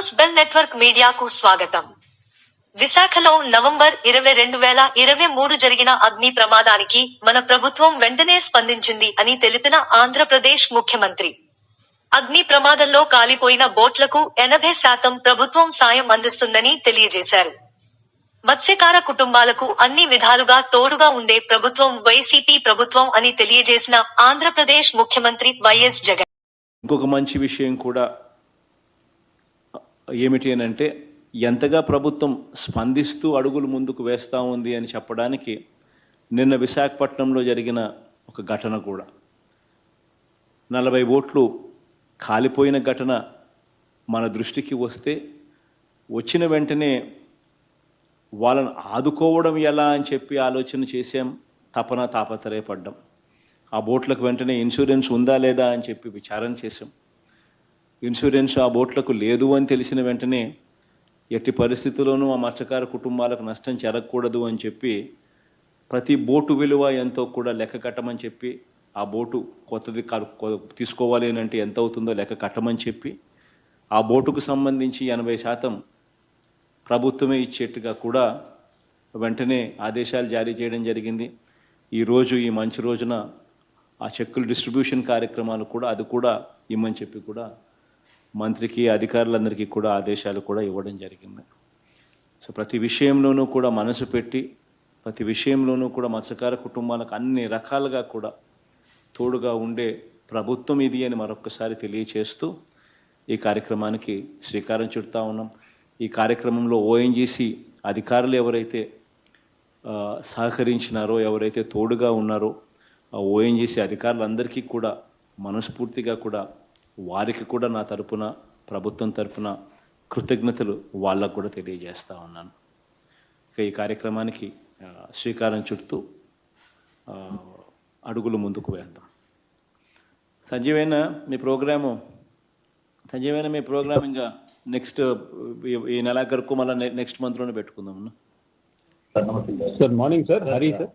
News bell network మీడియాకు స్వాగతం. విశాఖలో నవంబర్ ఇరవై రెండు వేల ఇరవై మూడు జరిగిన అగ్ని ప్రమాదానికి మన ప్రభుత్వం వెంటనే స్పందించింది అని తెలిపిన ఆంధ్రప్రదేశ్ ముఖ్యమంత్రి. అగ్ని ప్రమాదంలో కాలిపోయిన బోట్లకు ఎనభై శాతం ప్రభుత్వం సాయం అందిస్తుందని తెలియజేశారు. మత్స్యకార కుటుంబాలకు అన్ని విధాలుగా తోడుగా ఉండే ప్రభుత్వం వైసీపీ ప్రభుత్వం అని తెలియజేసిన ఆంధ్రప్రదేశ్ ముఖ్యమంత్రి వైఎస్ జగన్. ఇంకొక మంచి విషయం కూడా ఏమిటి అని అంటే ఎంతగా ప్రభుత్వం స్పందిస్తూ అడుగులు ముందుకు వేస్తూ ఉంది అని చెప్పడానికి నిన్న విశాఖపట్నంలో జరిగిన ఒక ఘటన కూడా. నలభై ఓట్లు కాలిపోయిన ఘటన మన దృష్టికి వస్తే వచ్చిన వెంటనే వాళ్ళను ఆదుకోవడం ఎలా అని చెప్పి ఆలోచన చేసాం తపన తాపత్రయపడ్డాం. ఆ బోట్లకు వెంటనే ఇన్సూరెన్స్ ఉందా లేదా అని చెప్పి విచారణ చేసాం ఇన్సూరెన్స్ ఆ బోట్లకు లేదు అని తెలిసిన వెంటనే ఎట్టి పరిస్థితుల్లోనూ ఆ మత్స్యకార కుటుంబాలకు నష్టం జరగకూడదు అని చెప్పి ప్రతి బోటు విలువ ఎంతో కూడా లెక్క కట్టమని చెప్పి ఆ బోటు కొత్తది తీసుకోవాలి అని అంటే ఎంత అవుతుందో లెక్క కట్టమని చెప్పి ఆ బోటుకు సంబంధించి ఎనభై శాతం ప్రభుత్వమే ఇచ్చేట్టుగా కూడా వెంటనే ఆదేశాలు జారీ చేయడం జరిగింది. ఈరోజు ఈ మంచి రోజున ఆ చెక్కుల డిస్ట్రిబ్యూషన్ కార్యక్రమాలు కూడా అది కూడా ఇమ్మని చెప్పి కూడా మంత్రికి అధికారులందరికీ కూడా ఆదేశాలు కూడా ఇవ్వడం జరిగింది. సో ప్రతి విషయంలోనూ కూడా మనసు పెట్టి ప్రతి విషయంలోనూ కూడా మత్స్యకార కుటుంబాలకు అన్ని రకాలుగా కూడా తోడుగా ఉండే ప్రభుత్వం ఇది అని మరొకసారి తెలియచేస్తూ ఈ కార్యక్రమానికి శ్రీకారం చుడతా ఉన్నాం. ఈ కార్యక్రమంలో ఓఎన్జీసీ అధికారులు ఎవరైతే సహకరించినారో ఎవరైతే తోడుగా ఉన్నారో ఆ ఓఎన్జీసీ అధికారులందరికీ కూడా మనస్ఫూర్తిగా కూడా వారికి కూడా నా తరపున ప్రభుత్వం తరపున కృతజ్ఞతలు వాళ్ళకు కూడా తెలియజేస్తూ ఉన్నాను. ఇక ఈ కార్యక్రమానికి శ్రీకారం చుడుతూ అడుగులు ముందుకు వేద్దాం. సంజీవైన మీ ప్రోగ్రాము? సంజీవైన మీ ప్రోగ్రామ్ ఇంకా నెక్స్ట్ ఈ నెలాఖరుకు మళ్ళీ నెక్స్ట్ మంత్లోనే పెట్టుకుందాం sir sir morning sir. Hari sir.